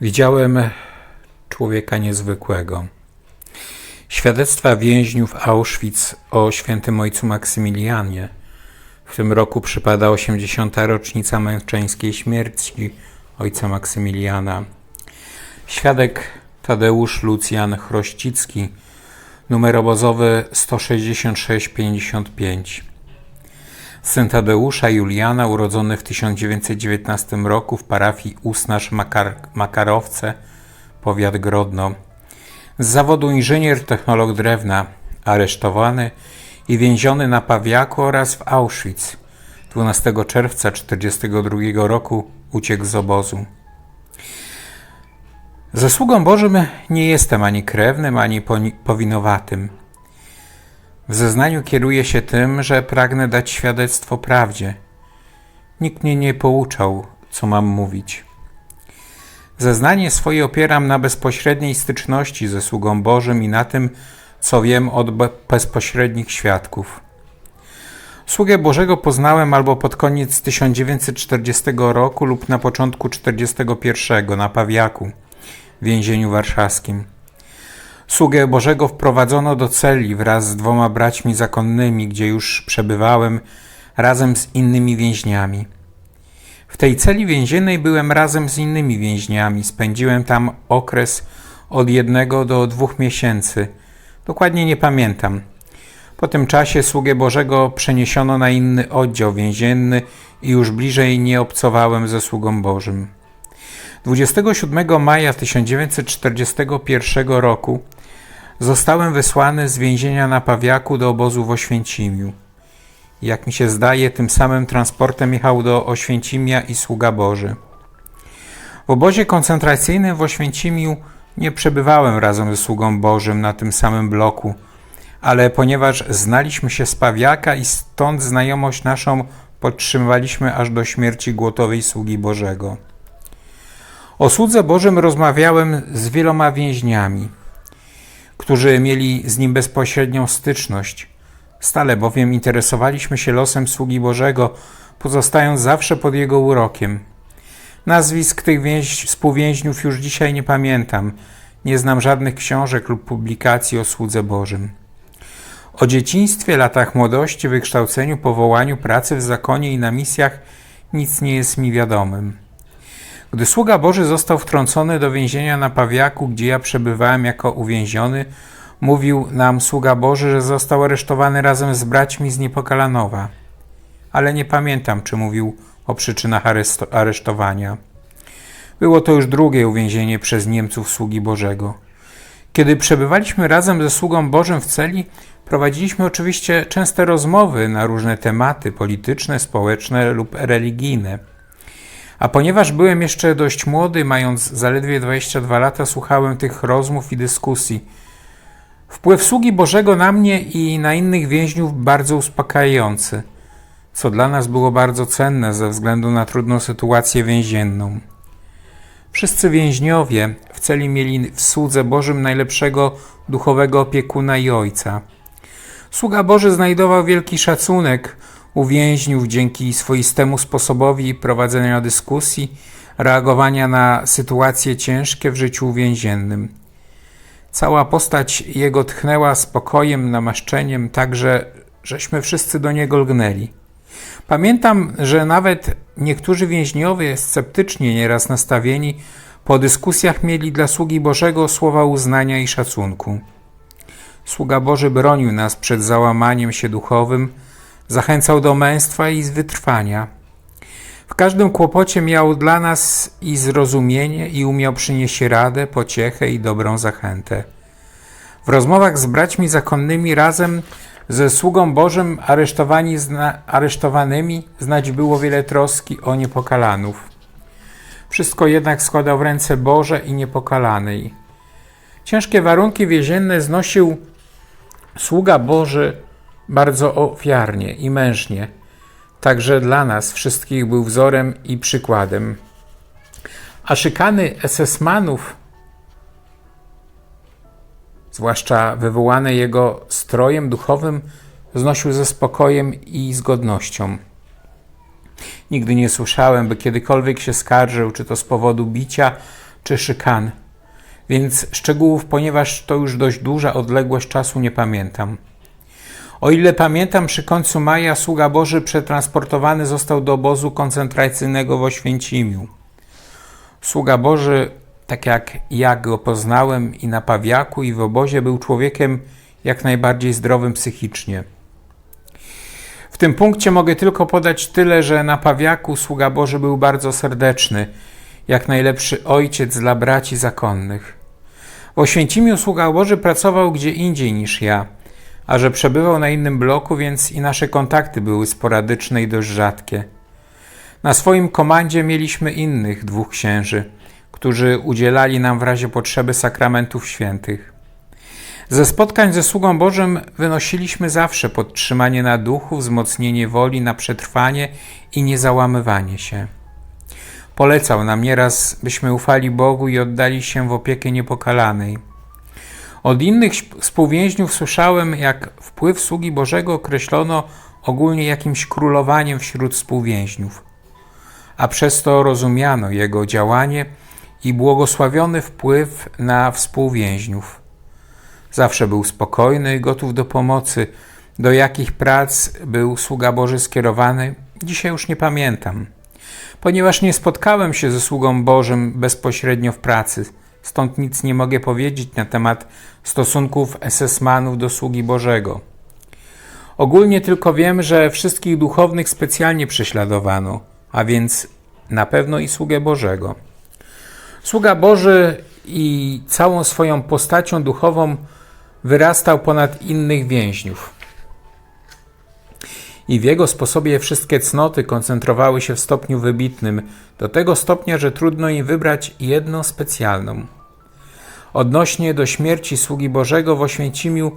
Widziałem człowieka niezwykłego. Świadectwa więźniów Auschwitz o świętym ojcu Maksymilianie. W tym roku przypada 80. rocznica męczeńskiej śmierci ojca Maksymiliana. Świadek Tadeusz Lucjan Chrościcki, numer obozowy 16655. Syn Tadeusza Juliana, urodzony w 1919 roku w parafii Usnaż Makar Makarowce, powiat Grodno. Z zawodu inżynier technolog drewna, aresztowany i więziony na Pawiaku oraz w Auschwitz. 12 czerwca 1942 roku uciekł z obozu. Zasługą Bożym nie jestem ani krewnym, ani powinowatym. W zeznaniu kieruję się tym, że pragnę dać świadectwo prawdzie. Nikt mnie nie pouczał, co mam mówić. Zeznanie swoje opieram na bezpośredniej styczności ze sługą Bożym i na tym, co wiem od bezpośrednich świadków. Sługę Bożego poznałem albo pod koniec 1940 roku lub na początku 1941 na Pawiaku, w więzieniu warszawskim. Sługę Bożego wprowadzono do celi wraz z dwoma braćmi zakonnymi, gdzie już przebywałem razem z innymi więźniami. W tej celi więziennej byłem razem z innymi więźniami. Spędziłem tam okres od jednego do dwóch miesięcy. Dokładnie nie pamiętam. Po tym czasie sługę Bożego przeniesiono na inny oddział więzienny i już bliżej nie obcowałem ze sługą Bożym. 27 maja 1941 roku zostałem wysłany z więzienia na Pawiaku do obozu w Oświęcimiu. Jak mi się zdaje, tym samym transportem jechał do Oświęcimia i sługa Boży. W obozie koncentracyjnym w Oświęcimiu nie przebywałem razem ze sługą Bożym na tym samym bloku, ale ponieważ znaliśmy się z Pawiaka i stąd znajomość naszą podtrzymywaliśmy aż do śmierci głotowej sługi Bożego. O słudze Bożym rozmawiałem z wieloma więźniami, którzy mieli z nim bezpośrednią styczność. Stale bowiem interesowaliśmy się losem sługi Bożego, pozostając zawsze pod jego urokiem. Nazwisk tych więź, współwięźniów już dzisiaj nie pamiętam. Nie znam żadnych książek lub publikacji o słudze Bożym. O dzieciństwie, latach młodości, wykształceniu, powołaniu, pracy w zakonie i na misjach nic nie jest mi wiadomym. Gdy sługa Boży został wtrącony do więzienia na Pawiaku, gdzie ja przebywałem jako uwięziony, mówił nam sługa Boży, że został aresztowany razem z braćmi z Niepokalanowa. Ale nie pamiętam, czy mówił o przyczynach aresztowania. Było to już drugie uwięzienie przez Niemców sługi Bożego. Kiedy przebywaliśmy razem ze sługą Bożym w celi, prowadziliśmy oczywiście częste rozmowy na różne tematy polityczne, społeczne lub religijne. A ponieważ byłem jeszcze dość młody, mając zaledwie 22 lata, słuchałem tych rozmów i dyskusji. Wpływ sługi Bożego na mnie i na innych więźniów bardzo uspokajający, co dla nas było bardzo cenne ze względu na trudną sytuację więzienną. Wszyscy więźniowie w celi mieli w słudze Bożym najlepszego duchowego opiekuna i ojca. Sługa Boży znajdował wielki szacunek u więźniów dzięki swoistemu sposobowi prowadzenia dyskusji, reagowania na sytuacje ciężkie w życiu więziennym. Cała postać jego tchnęła spokojem, namaszczeniem, tak że żeśmy wszyscy do niego lgnęli. Pamiętam, że nawet niektórzy więźniowie, sceptycznie nieraz nastawieni, po dyskusjach mieli dla sługi Bożego słowa uznania i szacunku. Sługa Boży bronił nas przed załamaniem się duchowym, Zachęcał do męstwa i wytrwania. W każdym kłopocie miał dla nas i zrozumienie, i umiał przynieść radę, pociechę i dobrą zachętę. W rozmowach z braćmi zakonnymi razem ze sługą Bożym aresztowani zna, aresztowanymi znać było wiele troski o niepokalanów. Wszystko jednak składał w ręce Boże i niepokalanej. Ciężkie warunki więzienne znosił sługa Boży bardzo ofiarnie i mężnie. Także dla nas wszystkich był wzorem i przykładem. A szykany SS-manów, zwłaszcza wywołane jego strojem duchowym, znosił ze spokojem i zgodnością. Nigdy nie słyszałem, by kiedykolwiek się skarżył, czy to z powodu bicia, czy szykan, więc szczegółów, ponieważ to już dość duża odległość czasu, nie pamiętam. O ile pamiętam, przy końcu maja sługa Boży przetransportowany został do obozu koncentracyjnego w Oświęcimiu. Sługa Boży, tak jak ja go poznałem i na Pawiaku, i w obozie, był człowiekiem jak najbardziej zdrowym psychicznie. W tym punkcie mogę tylko podać tyle, że na Pawiaku sługa Boży był bardzo serdeczny, jak najlepszy ojciec dla braci zakonnych. W Oświęcimiu sługa Boży pracował gdzie indziej niż ja, a że przebywał na innym bloku, więc i nasze kontakty były sporadyczne i dość rzadkie. Na swoim komandzie mieliśmy innych dwóch księży, którzy udzielali nam w razie potrzeby sakramentów świętych. Ze spotkań ze sługą Bożym wynosiliśmy zawsze podtrzymanie na duchu, wzmocnienie woli na przetrwanie i niezałamywanie się. Polecał nam nieraz, byśmy ufali Bogu i oddali się w opiekę niepokalanej. Od innych współwięźniów słyszałem, jak wpływ sługi Bożego określono ogólnie jakimś królowaniem wśród współwięźniów, a przez to rozumiano jego działanie i błogosławiony wpływ na współwięźniów. Zawsze był spokojny i gotów do pomocy. Do jakich prac był sługa Boży skierowany, dzisiaj już nie pamiętam. Ponieważ nie spotkałem się ze sługą Bożym bezpośrednio w pracy, stąd nic nie mogę powiedzieć na temat stosunków SS-manów do sługi Bożego. Ogólnie tylko wiem, że wszystkich duchownych specjalnie prześladowano, a więc na pewno i sługę Bożego. Sługa Boży i całą swoją postacią duchową wyrastał ponad innych więźniów. I w jego sposobie wszystkie cnoty koncentrowały się w stopniu wybitnym, do tego stopnia, że trudno im wybrać jedną specjalną. Odnośnie do śmierci sługi Bożego w Oświęcimiu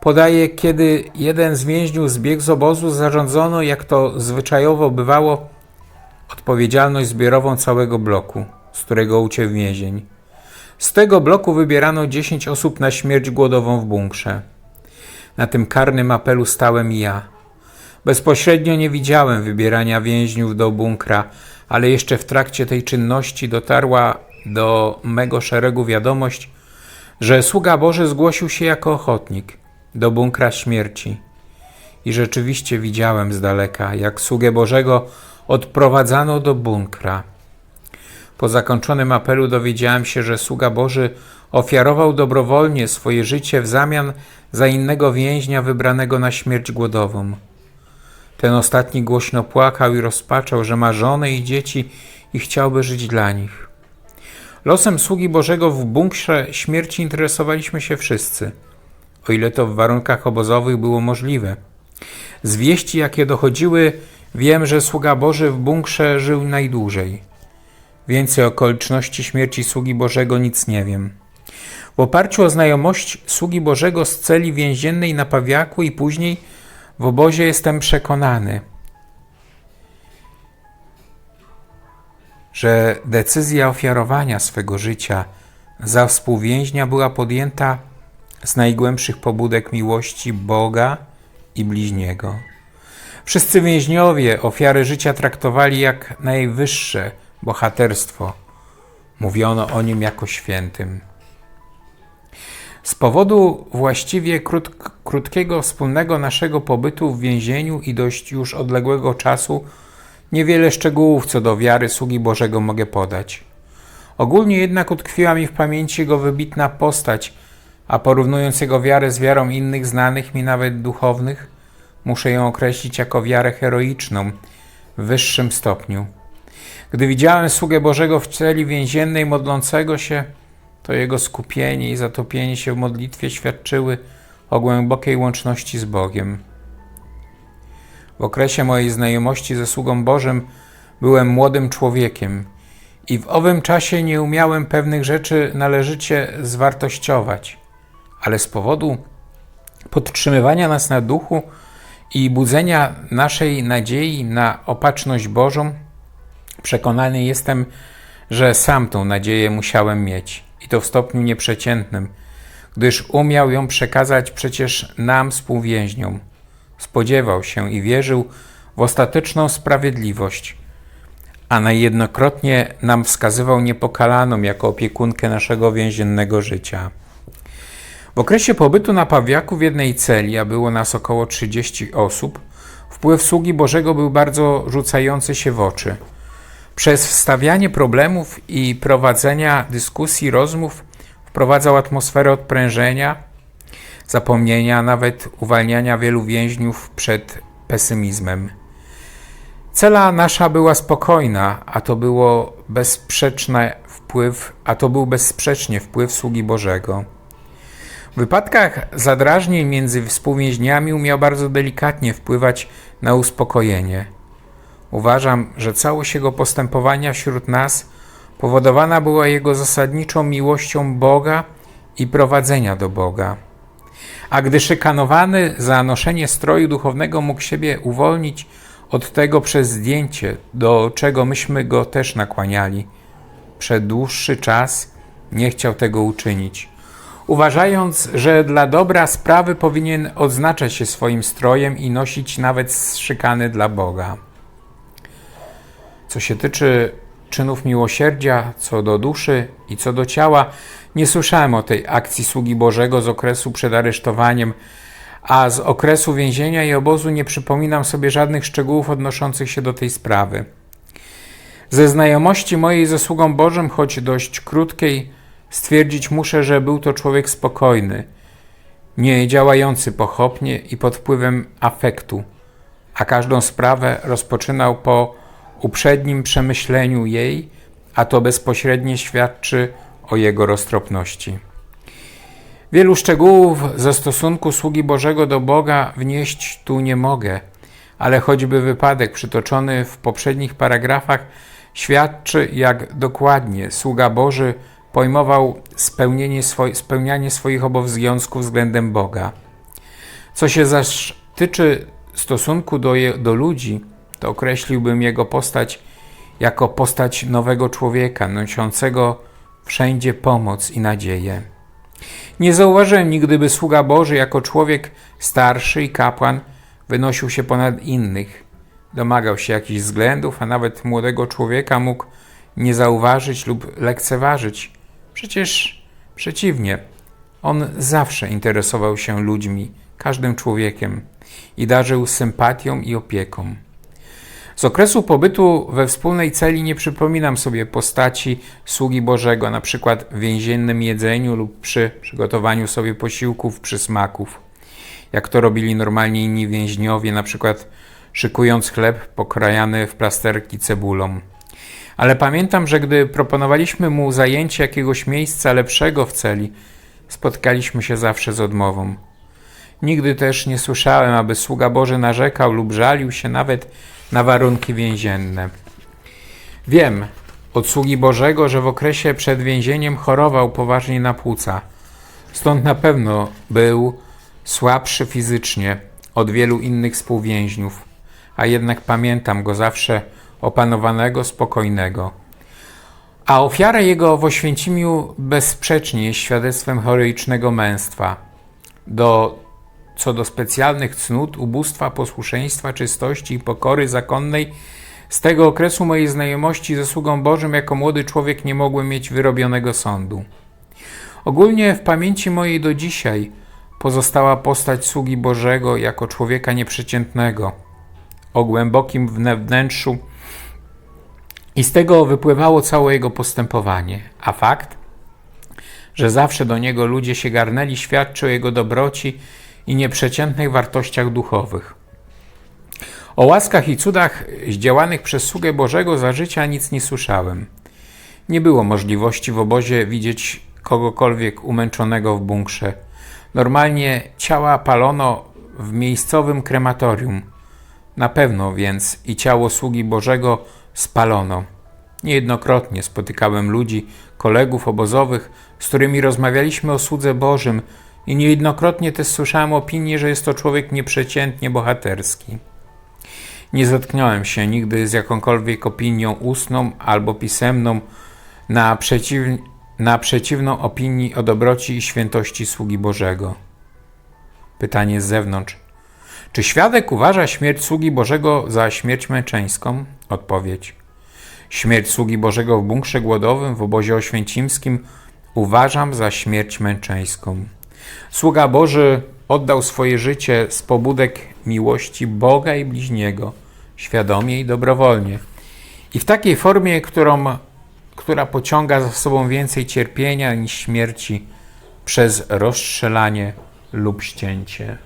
podaje, kiedy jeden z więźniów zbiegł z obozu, zarządzono, jak to zwyczajowo bywało, odpowiedzialność zbiorową całego bloku, z którego uciekł więzień. Z tego bloku wybierano 10 osób na śmierć głodową w bunkrze. Na tym karnym apelu stałem ja. Bezpośrednio nie widziałem wybierania więźniów do bunkra, ale jeszcze w trakcie tej czynności dotarła do mego szeregu wiadomość, że sługa Boży zgłosił się jako ochotnik do bunkra śmierci. I rzeczywiście widziałem z daleka, jak sługę Bożego odprowadzano do bunkra. Po zakończonym apelu dowiedziałem się, że sługa Boży ofiarował dobrowolnie swoje życie w zamian za innego więźnia wybranego na śmierć głodową. Ten ostatni głośno płakał i rozpaczał, że ma żonę i dzieci i chciałby żyć dla nich. Losem sługi Bożego w bunkrze śmierci interesowaliśmy się wszyscy, o ile to w warunkach obozowych było możliwe. Z wieści, jakie dochodziły, wiem, że sługa Boży w bunkrze żył najdłużej. Więcej okoliczności śmierci sługi Bożego nic nie wiem. W oparciu o znajomość sługi Bożego z celi więziennej na Pawiaku i później w obozie jestem przekonany, że decyzja ofiarowania swego życia za współwięźnia była podjęta z najgłębszych pobudek miłości Boga i bliźniego. Wszyscy więźniowie ofiary życia traktowali jak najwyższe bohaterstwo. Mówiono o nim jako świętym. Z powodu właściwie krót, krótkiego wspólnego naszego pobytu w więzieniu i dość już odległego czasu, niewiele szczegółów co do wiary sługi Bożego mogę podać. Ogólnie jednak utkwiła mi w pamięci jego wybitna postać, a porównując jego wiarę z wiarą innych znanych mi nawet duchownych, muszę ją określić jako wiarę heroiczną w wyższym stopniu. Gdy widziałem sługę Bożego w celi więziennej modlącego się, to jego skupienie i zatopienie się w modlitwie świadczyły o głębokiej łączności z Bogiem. W okresie mojej znajomości ze sługą Bożym byłem młodym człowiekiem i w owym czasie nie umiałem pewnych rzeczy należycie zwartościować, ale z powodu podtrzymywania nas na duchu i budzenia naszej nadziei na opatrzność Bożą, Przekonany jestem, że sam tą nadzieję musiałem mieć i to w stopniu nieprzeciętnym, gdyż umiał ją przekazać przecież nam, współwięźniom. Spodziewał się i wierzył w ostateczną sprawiedliwość, a najjednokrotnie nam wskazywał niepokalaną jako opiekunkę naszego więziennego życia. W okresie pobytu na Pawiaku w jednej celi, a było nas około 30 osób, wpływ sługi Bożego był bardzo rzucający się w oczy. Przez wstawianie problemów i prowadzenia dyskusji, rozmów wprowadzał atmosferę odprężenia, zapomnienia, nawet uwalniania wielu więźniów przed pesymizmem. Cela nasza była spokojna, a to było bezsprzeczny wpływ, a to był bezsprzecznie wpływ sługi Bożego. W wypadkach zadrażnień między współwięźniami umiał bardzo delikatnie wpływać na uspokojenie. Uważam, że całość jego postępowania wśród nas powodowana była jego zasadniczą miłością Boga i prowadzenia do Boga. A gdy szykanowany za noszenie stroju duchownego mógł siebie uwolnić od tego przez zdjęcie, do czego myśmy go też nakłaniali, przez dłuższy czas nie chciał tego uczynić uważając, że dla dobra sprawy powinien odznaczać się swoim strojem i nosić nawet szykany dla Boga. Co się tyczy czynów miłosierdzia, co do duszy i co do ciała, nie słyszałem o tej akcji sługi Bożego z okresu przed aresztowaniem, a z okresu więzienia i obozu nie przypominam sobie żadnych szczegółów odnoszących się do tej sprawy. Ze znajomości mojej ze sługą Bożym, choć dość krótkiej, Stwierdzić muszę, że był to człowiek spokojny, nie działający pochopnie i pod wpływem afektu, a każdą sprawę rozpoczynał po uprzednim przemyśleniu jej, a to bezpośrednio świadczy o jego roztropności. Wielu szczegółów ze stosunku sługi Bożego do Boga wnieść tu nie mogę, ale choćby wypadek przytoczony w poprzednich paragrafach świadczy, jak dokładnie sługa Boży pojmował swoi, spełnianie swoich obowiązków względem Boga. Co się zaś tyczy stosunku do, je, do ludzi, to określiłbym jego postać jako postać nowego człowieka, noszącego wszędzie pomoc i nadzieję. Nie zauważyłem nigdy, by sługa Boży jako człowiek starszy i kapłan wynosił się ponad innych. Domagał się jakichś względów, a nawet młodego człowieka mógł nie zauważyć lub lekceważyć, Przecież przeciwnie, on zawsze interesował się ludźmi, każdym człowiekiem i darzył sympatią i opieką. Z okresu pobytu we wspólnej celi nie przypominam sobie postaci sługi Bożego, na przykład w więziennym jedzeniu lub przy przygotowaniu sobie posiłków, przysmaków, jak to robili normalnie inni więźniowie, na przykład szykując chleb pokrajany w plasterki cebulą. Ale pamiętam, że gdy proponowaliśmy mu zajęcie jakiegoś miejsca lepszego w celi, spotkaliśmy się zawsze z odmową. Nigdy też nie słyszałem, aby sługa Boży narzekał lub żalił się nawet na warunki więzienne. Wiem od sługi Bożego, że w okresie przed więzieniem chorował poważnie na płuca. Stąd na pewno był słabszy fizycznie od wielu innych współwięźniów, a jednak pamiętam go zawsze opanowanego, spokojnego. A ofiara jego w Oświęcimiu bezsprzecznie jest świadectwem heroicznego męstwa. Do, co do specjalnych cnót, ubóstwa, posłuszeństwa, czystości i pokory zakonnej, z tego okresu mojej znajomości ze sługą Bożym jako młody człowiek nie mogłem mieć wyrobionego sądu. Ogólnie w pamięci mojej do dzisiaj pozostała postać sługi Bożego jako człowieka nieprzeciętnego, o głębokim wnętrzu i z tego wypływało całe jego postępowanie. A fakt, że zawsze do niego ludzie się garnęli, świadczy o jego dobroci i nieprzeciętnych wartościach duchowych. O łaskach i cudach zdziałanych przez sługę Bożego za życia nic nie słyszałem. Nie było możliwości w obozie widzieć kogokolwiek umęczonego w bunkrze. Normalnie ciała palono w miejscowym krematorium. Na pewno więc i ciało sługi Bożego spalono. Niejednokrotnie spotykałem ludzi, kolegów obozowych, z którymi rozmawialiśmy o słudze Bożym i niejednokrotnie też słyszałem opinię, że jest to człowiek nieprzeciętnie bohaterski. Nie zetknąłem się nigdy z jakąkolwiek opinią ustną albo pisemną na, przeciw, na przeciwną opinii o dobroci i świętości sługi Bożego. Pytanie z zewnątrz. Czy świadek uważa śmierć sługi Bożego za śmierć męczeńską? Odpowiedź. Śmierć sługi Bożego w bunkrze głodowym w obozie oświęcimskim uważam za śmierć męczeńską. Sługa Boży oddał swoje życie z pobudek miłości Boga i bliźniego, świadomie i dobrowolnie. I w takiej formie, którą, która pociąga za sobą więcej cierpienia niż śmierci przez rozstrzelanie lub ścięcie.